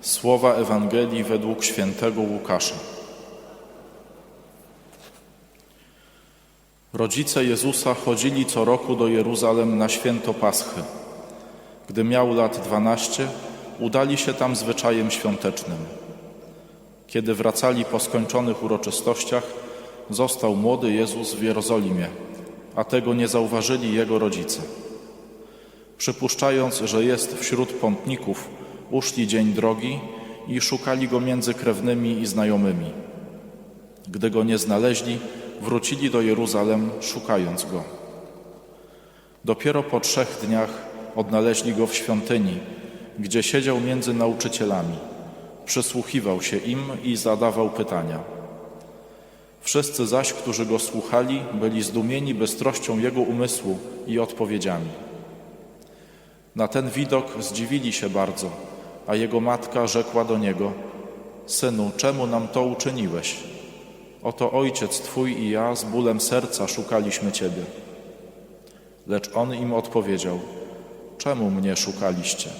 Słowa Ewangelii według świętego Łukasza. Rodzice Jezusa chodzili co roku do Jeruzalem na święto Paschy. Gdy miał lat dwanaście, udali się tam zwyczajem świątecznym. Kiedy wracali po skończonych uroczystościach, został młody Jezus w Jerozolimie, a tego nie zauważyli jego rodzice. Przypuszczając, że jest wśród pątników, uszli dzień drogi i szukali go między krewnymi i znajomymi. Gdy go nie znaleźli, wrócili do Jeruzalem, szukając go. Dopiero po trzech dniach odnaleźli go w świątyni, gdzie siedział między nauczycielami. Przysłuchiwał się im i zadawał pytania. Wszyscy zaś, którzy go słuchali, byli zdumieni bystrością jego umysłu i odpowiedziami. Na ten widok zdziwili się bardzo, a jego matka rzekła do niego: Synu, czemu nam to uczyniłeś? Oto ojciec twój i ja z bólem serca szukaliśmy ciebie. Lecz on im odpowiedział: Czemu mnie szukaliście?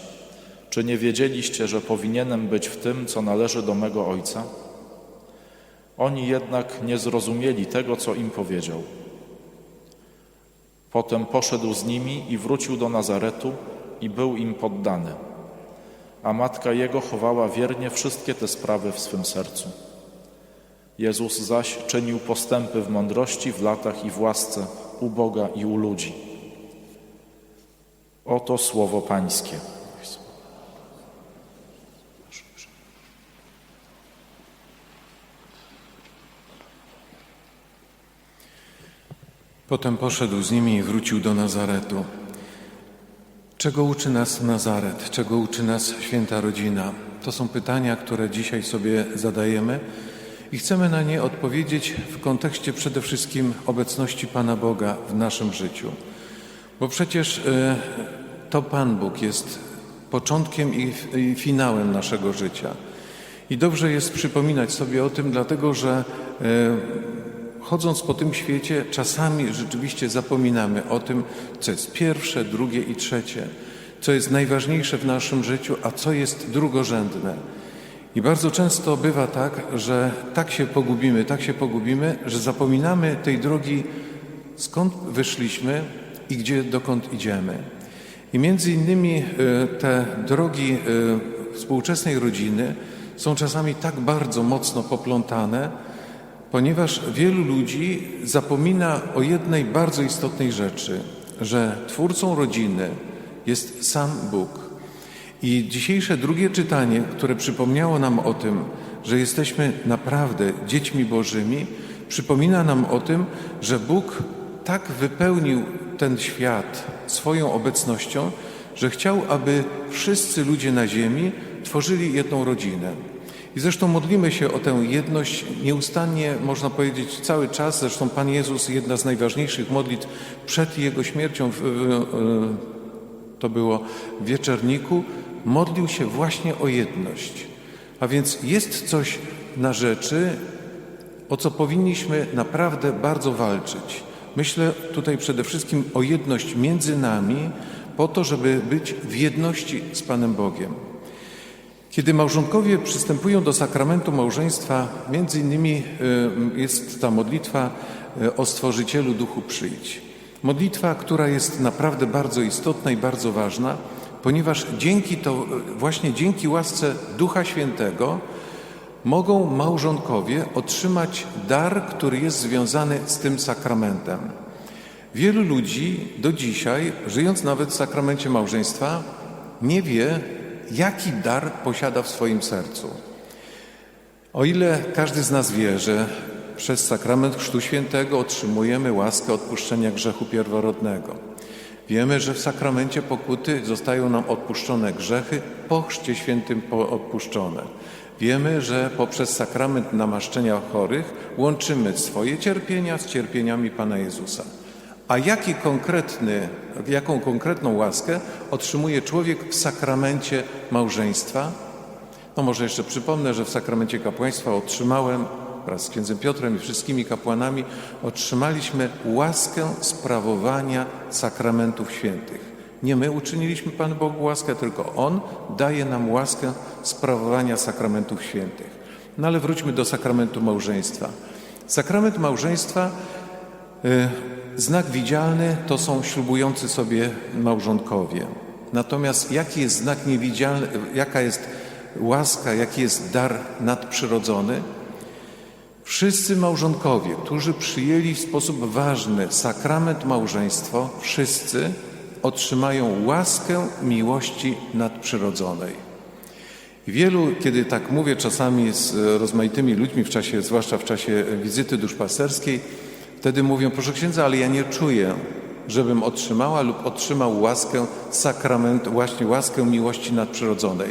Czy nie wiedzieliście, że powinienem być w tym, co należy do mego ojca? Oni jednak nie zrozumieli tego, co im powiedział. Potem poszedł z nimi i wrócił do Nazaretu i był im poddany. A matka jego chowała wiernie wszystkie te sprawy w swym sercu. Jezus zaś czynił postępy w mądrości, w latach i w łasce u Boga i u ludzi. Oto słowo Pańskie. Potem poszedł z nimi i wrócił do Nazaretu. Czego uczy nas Nazaret? Czego uczy nas święta rodzina? To są pytania, które dzisiaj sobie zadajemy i chcemy na nie odpowiedzieć w kontekście przede wszystkim obecności Pana Boga w naszym życiu. Bo przecież e, to Pan Bóg jest początkiem i, finałem naszego życia. I dobrze jest przypominać sobie o tym, dlatego że e, chodząc po tym świecie, czasami rzeczywiście zapominamy o tym, co jest pierwsze, drugie i trzecie, co jest najważniejsze w naszym życiu, a co jest drugorzędne. I bardzo często bywa tak, że tak się pogubimy, tak się pogubimy, że zapominamy tej drogi, skąd wyszliśmy i gdzie, dokąd idziemy. I między innymi e, te drogi e, współczesnej rodziny są czasami tak bardzo mocno poplątane, ponieważ wielu ludzi zapomina o jednej bardzo istotnej rzeczy, że twórcą rodziny jest sam Bóg. I dzisiejsze drugie czytanie, które przypomniało nam o tym, że jesteśmy naprawdę dziećmi Bożymi, przypomina nam o tym, że Bóg tak wypełnił ten świat swoją obecnością, że chciał, aby wszyscy ludzie na ziemi tworzyli jedną rodzinę. I zresztą modlimy się o tę jedność nieustannie, można powiedzieć, cały czas. Zresztą Pan Jezus, jedna z najważniejszych modlitw przed Jego śmiercią, w, w, to było w wieczorniku, modlił się właśnie o jedność. A więc jest coś na rzeczy, o co powinniśmy naprawdę bardzo walczyć. Myślę tutaj przede wszystkim o jedność między nami, po to, żeby być w jedności z Panem Bogiem. Kiedy małżonkowie przystępują do sakramentu małżeństwa, między innymi y, jest ta modlitwa y, o Stworzycielu Duchu przyjdź. Modlitwa, która jest naprawdę bardzo istotna i bardzo ważna, ponieważ dzięki to, właśnie dzięki łasce Ducha Świętego mogą małżonkowie otrzymać dar, który jest związany z tym sakramentem. Wielu ludzi do dzisiaj, żyjąc nawet w sakramencie małżeństwa, nie wie, jaki dar posiada w swoim sercu. O ile każdy z nas wie, że przez sakrament Chrztu Świętego otrzymujemy łaskę odpuszczenia grzechu pierworodnego. Wiemy, że w sakramencie pokuty zostają nam odpuszczone grzechy, po Chrzcie Świętym odpuszczone. Wiemy, że poprzez sakrament namaszczenia chorych łączymy swoje cierpienia z cierpieniami Pana Jezusa. A jaki konkretny, jaką konkretną łaskę otrzymuje człowiek w sakramencie małżeństwa? No może jeszcze przypomnę, że w sakramencie kapłaństwa otrzymałem wraz z księdzem Piotrem i wszystkimi kapłanami otrzymaliśmy łaskę sprawowania sakramentów świętych. Nie my uczyniliśmy Panu Bogu łaskę, tylko On daje nam łaskę sprawowania sakramentów świętych. No ale wróćmy do sakramentu małżeństwa. Sakrament małżeństwa y, Znak widzialny to są ślubujący sobie małżonkowie. Natomiast jaki jest znak niewidzialny, jaka jest łaska, jaki jest dar nadprzyrodzony? Wszyscy małżonkowie, którzy przyjęli w sposób ważny sakrament małżeństwo, wszyscy otrzymają łaskę miłości nadprzyrodzonej. Wielu, kiedy tak mówię czasami z rozmaitymi ludźmi, w czasie, zwłaszcza w czasie wizyty duszpasterskiej, wtedy mówią, proszę księdza, ale ja nie czuję, żebym otrzymała lub otrzymał łaskę sakrament, właśnie łaskę miłości nadprzyrodzonej.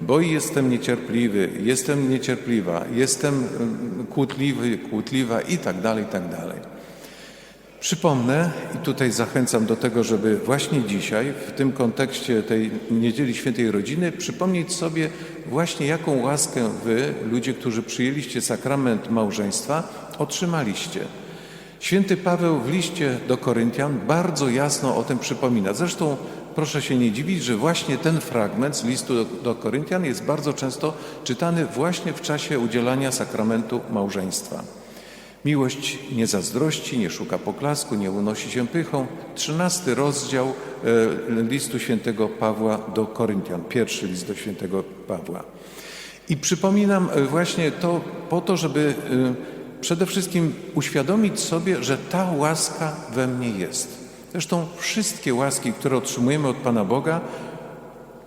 Bo jestem niecierpliwy, jestem niecierpliwa, jestem kłótliwy, kłótliwa i tak dalej, i tak dalej. Przypomnę i tutaj zachęcam do tego, żeby właśnie dzisiaj, w tym kontekście tej Niedzieli Świętej Rodziny, przypomnieć sobie właśnie jaką łaskę wy, ludzie, którzy przyjęliście sakrament małżeństwa, otrzymaliście. Święty Paweł w liście do Koryntian bardzo jasno o tym przypomina. Zresztą proszę się nie dziwić, że właśnie ten fragment z listu do, do Koryntian jest bardzo często czytany właśnie w czasie udzielania sakramentu małżeństwa. Miłość nie zazdrości, nie szuka poklasku, nie unosi się pychą. Trzynasty rozdział e, listu świętego Pawła do Koryntian, pierwszy list do świętego Pawła. I przypominam e, właśnie to po to, żeby e, przede wszystkim uświadomić sobie, że ta łaska we mnie jest. Zresztą wszystkie łaski, które otrzymujemy od Pana Boga,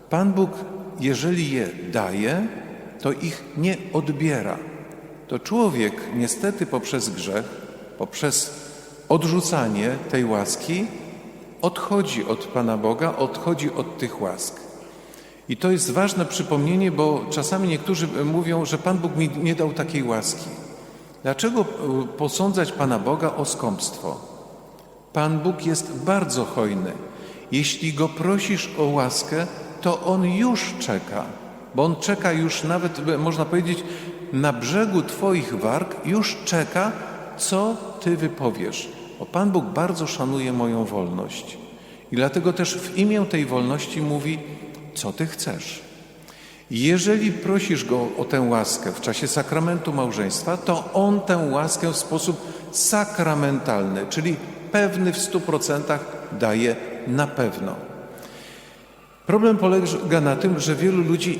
Pan Bóg, jeżeli je daje, to ich nie odbiera. To człowiek niestety poprzez grzech, poprzez odrzucanie tej łaski, odchodzi od Pana Boga, odchodzi od tych łask. I to jest ważne przypomnienie, bo czasami niektórzy mówią, że Pan Bóg mi nie dał takiej łaski. Dlaczego e, posądzać Pana Boga o skąpstwo? Pan Bóg jest bardzo hojny. Jeśli Go prosisz o łaskę, to On już czeka, bo On czeka już nawet, można powiedzieć, na brzegu Twoich warg, już czeka, co Ty wypowiesz. Bo Pan Bóg bardzo szanuje moją wolność. I dlatego też w imię tej wolności mówi, co Ty chcesz. Jeżeli prosisz Go o tę łaskę w czasie sakramentu małżeństwa, to On tę łaskę w sposób sakramentalny, czyli pewny w stu procentach daje na pewno. Problem polega na tym, że wielu ludzi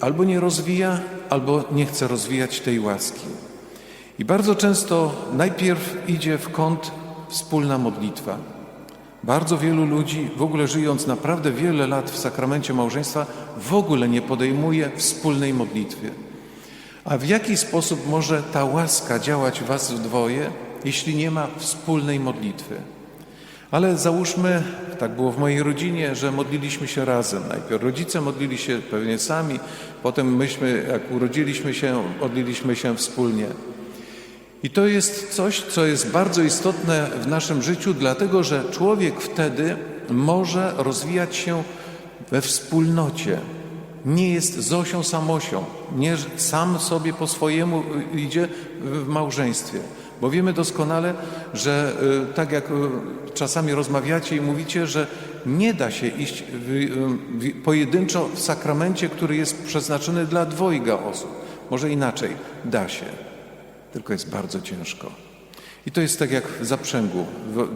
albo nie rozwija, albo nie chce rozwijać tej łaski. I bardzo często najpierw idzie w kąt wspólna modlitwa. Bardzo wielu ludzi, w ogóle żyjąc naprawdę wiele lat w sakramencie małżeństwa, w ogóle nie podejmuje wspólnej modlitwy. A w jaki sposób może ta łaska działać w Was dwoje, jeśli nie ma wspólnej modlitwy? Ale załóżmy, tak było w mojej rodzinie, że modliliśmy się razem. Najpierw rodzice modlili się pewnie sami, potem myśmy, jak urodziliśmy się, modliliśmy się wspólnie. I to jest coś, co jest bardzo istotne w naszym życiu, dlatego że człowiek wtedy może rozwijać się we wspólnocie. Nie jest Zosią samosią, nie sam sobie po swojemu idzie w małżeństwie. Bo wiemy doskonale, że y, tak jak y, czasami rozmawiacie i mówicie, że nie da się iść w, w, pojedynczo w sakramencie, który jest przeznaczony dla dwojga osób. Może inaczej, da się tylko jest bardzo ciężko. I to jest tak jak w zaprzęgu,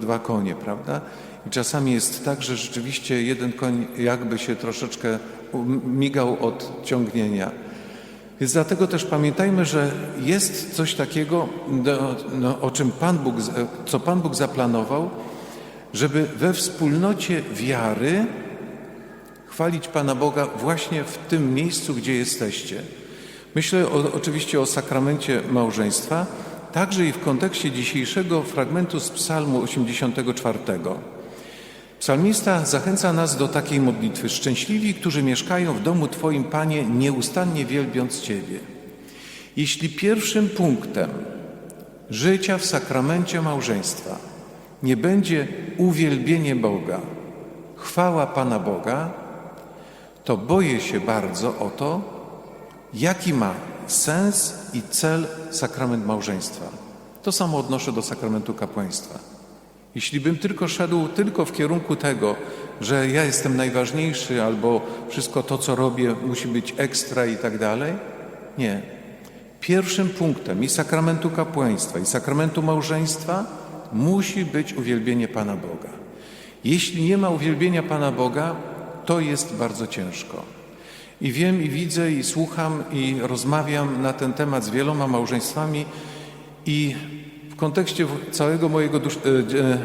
dwa konie, prawda? I czasami jest tak, że rzeczywiście jeden koń jakby się troszeczkę migał od ciągnienia. Więc dlatego też pamiętajmy, że jest coś takiego, no, o czym Pan Bóg, co Pan Bóg zaplanował, żeby we wspólnocie wiary chwalić Pana Boga właśnie w tym miejscu, gdzie jesteście. Myślę o, oczywiście o sakramencie małżeństwa, także i w kontekście dzisiejszego fragmentu z Psalmu 84. Psalmista zachęca nas do takiej modlitwy: Szczęśliwi, którzy mieszkają w domu Twoim, Panie, nieustannie wielbiąc Ciebie. Jeśli pierwszym punktem życia w sakramencie małżeństwa nie będzie uwielbienie Boga, chwała Pana Boga, to boję się bardzo o to, Jaki ma sens i cel sakrament małżeństwa? To samo odnoszę do sakramentu kapłaństwa. Jeśli bym tylko szedł tylko w kierunku tego, że ja jestem najważniejszy albo wszystko to, co robię, musi być ekstra i tak dalej, nie. Pierwszym punktem i sakramentu kapłaństwa, i sakramentu małżeństwa musi być uwielbienie Pana Boga. Jeśli nie ma uwielbienia Pana Boga, to jest bardzo ciężko. I wiem, i widzę, i słucham, i rozmawiam na ten temat z wieloma małżeństwami, i w kontekście całego mojego dusz, e, e,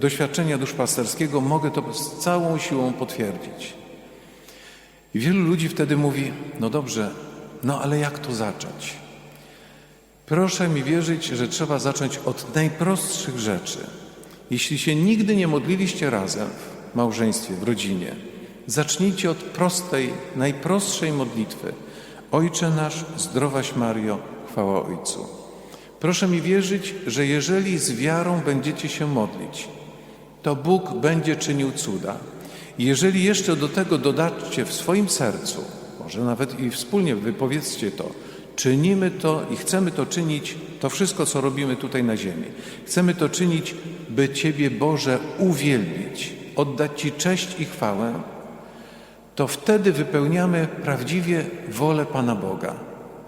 doświadczenia duszpasterskiego mogę to z całą siłą potwierdzić. I wielu ludzi wtedy mówi: No dobrze, no ale jak to zacząć? Proszę mi wierzyć, że trzeba zacząć od najprostszych rzeczy. Jeśli się nigdy nie modliliście razem w małżeństwie, w rodzinie, zacznijcie od prostej, najprostszej modlitwy. Ojcze nasz, zdrowaś Mario, chwała Ojcu. Proszę mi wierzyć, że jeżeli z wiarą będziecie się modlić, to Bóg będzie czynił cuda. Jeżeli jeszcze do tego dodacie w swoim sercu, może nawet i wspólnie wypowiedzcie to, czynimy to i chcemy to czynić, to wszystko, co robimy tutaj na ziemi. Chcemy to czynić, by Ciebie, Boże, uwielbić, oddać Ci cześć i chwałę, to wtedy wypełniamy prawdziwie wolę Pana Boga.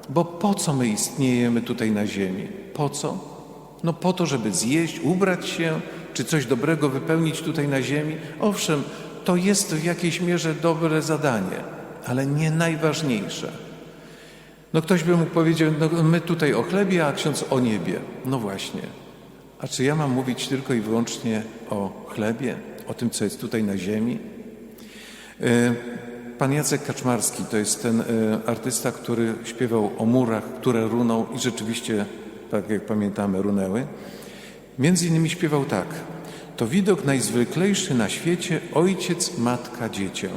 Bo po co my istniejemy tutaj na ziemi? Po co? No po to, żeby zjeść, ubrać się, czy coś dobrego wypełnić tutaj na ziemi. Owszem, to jest w jakiejś mierze dobre zadanie, ale nie najważniejsze. No ktoś by mógł powiedzieć, no my tutaj o chlebie, a ksiądz o niebie. No właśnie. A czy ja mam mówić tylko i wyłącznie o chlebie, o tym, co jest tutaj na ziemi? Pan Jacek Kaczmarski to jest ten e, artysta, który śpiewał o murach, które runą i rzeczywiście, tak jak pamiętamy, runęły. Między innymi śpiewał tak. To widok najzwyklejszy na świecie, ojciec, matka, dziecię.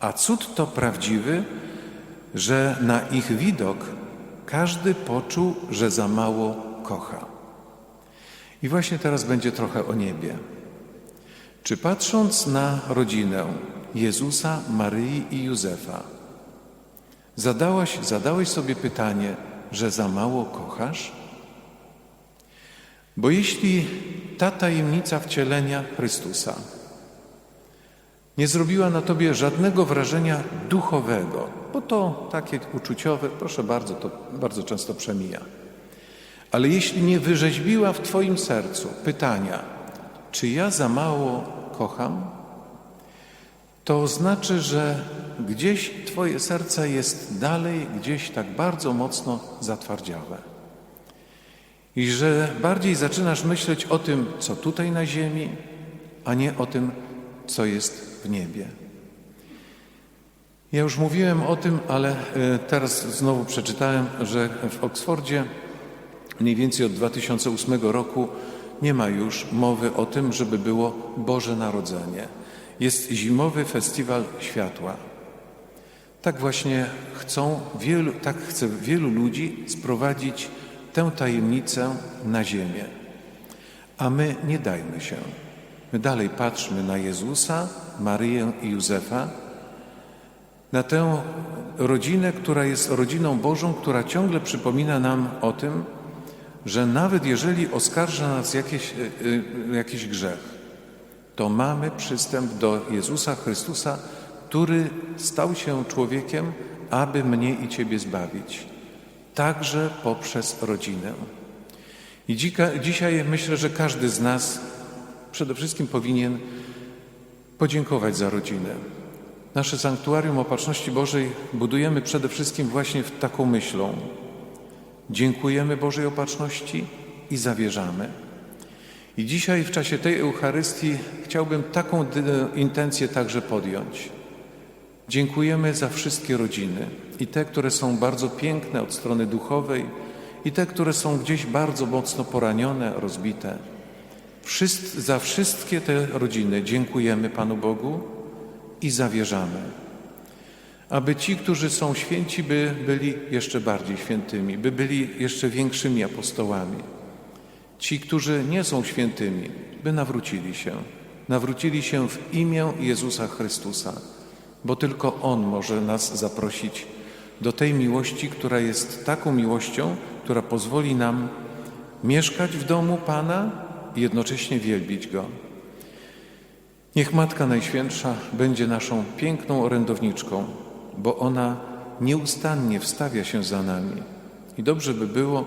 A cud to prawdziwy, że na ich widok każdy poczuł, że za mało kocha. I właśnie teraz będzie trochę o niebie. Czy patrząc na rodzinę Jezusa, Maryi i Józefa, zadałaś, zadałeś sobie pytanie, że za mało kochasz? Bo jeśli ta tajemnica wcielenia Chrystusa nie zrobiła na tobie żadnego wrażenia duchowego, bo to takie uczuciowe, proszę bardzo, to bardzo często przemija. Ale jeśli nie wyrzeźbiła w Twoim sercu pytania, czy ja za mało kocham, to znaczy, że gdzieś Twoje serce jest dalej, gdzieś tak bardzo mocno zatwardziałe. I że bardziej zaczynasz myśleć o tym, co tutaj na ziemi, a nie o tym, co jest w niebie. Ja już mówiłem o tym, ale e, teraz znowu przeczytałem, że w Oksfordzie mniej więcej od 2008 roku nie ma już mowy o tym, żeby było Boże Narodzenie. Jest zimowy festiwal światła. Tak właśnie chcą wielu, tak chce wielu ludzi sprowadzić tę tajemnicę na ziemię. A my nie dajmy się. My dalej patrzmy na Jezusa, Maryję i Józefa, na tę rodzinę, która jest rodziną Bożą, która ciągle przypomina nam o tym, że nawet jeżeli oskarża nas jakieś, y, y, jakiś grzech, to mamy przystęp do Jezusa Chrystusa, który stał się człowiekiem, aby mnie i Ciebie zbawić, także poprzez rodzinę. I dzika, dzisiaj myślę, że każdy z nas przede wszystkim powinien podziękować za rodzinę. Nasze sanktuarium Opatrzności Bożej budujemy przede wszystkim właśnie taką myślą. Dziękujemy Bożej Opatrzności i zawierzamy. I dzisiaj w czasie tej Eucharystii chciałbym taką intencję także podjąć. Dziękujemy za wszystkie rodziny i te, które są bardzo piękne od strony duchowej i te, które są gdzieś bardzo mocno poranione, rozbite. Wszyscy, za wszystkie te rodziny dziękujemy Panu Bogu i zawierzamy. Aby ci, którzy są święci, by byli jeszcze bardziej świętymi, by byli jeszcze większymi apostołami. Ci, którzy nie są świętymi, by nawrócili się. Nawrócili się w imię Jezusa Chrystusa, bo tylko On może nas zaprosić do tej miłości, która jest taką miłością, która pozwoli nam mieszkać w domu Pana i jednocześnie wielbić Go. Niech Matka Najświętsza będzie naszą piękną orędowniczką, bo ona nieustannie wstawia się za nami. I dobrze by było,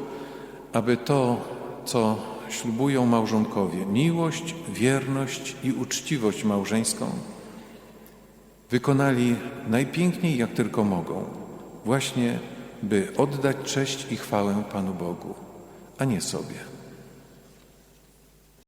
aby to, co ślubują małżonkowie, miłość, wierność i uczciwość małżeńską, wykonali najpiękniej jak tylko mogą, właśnie by oddać cześć i chwałę Panu Bogu, a nie sobie.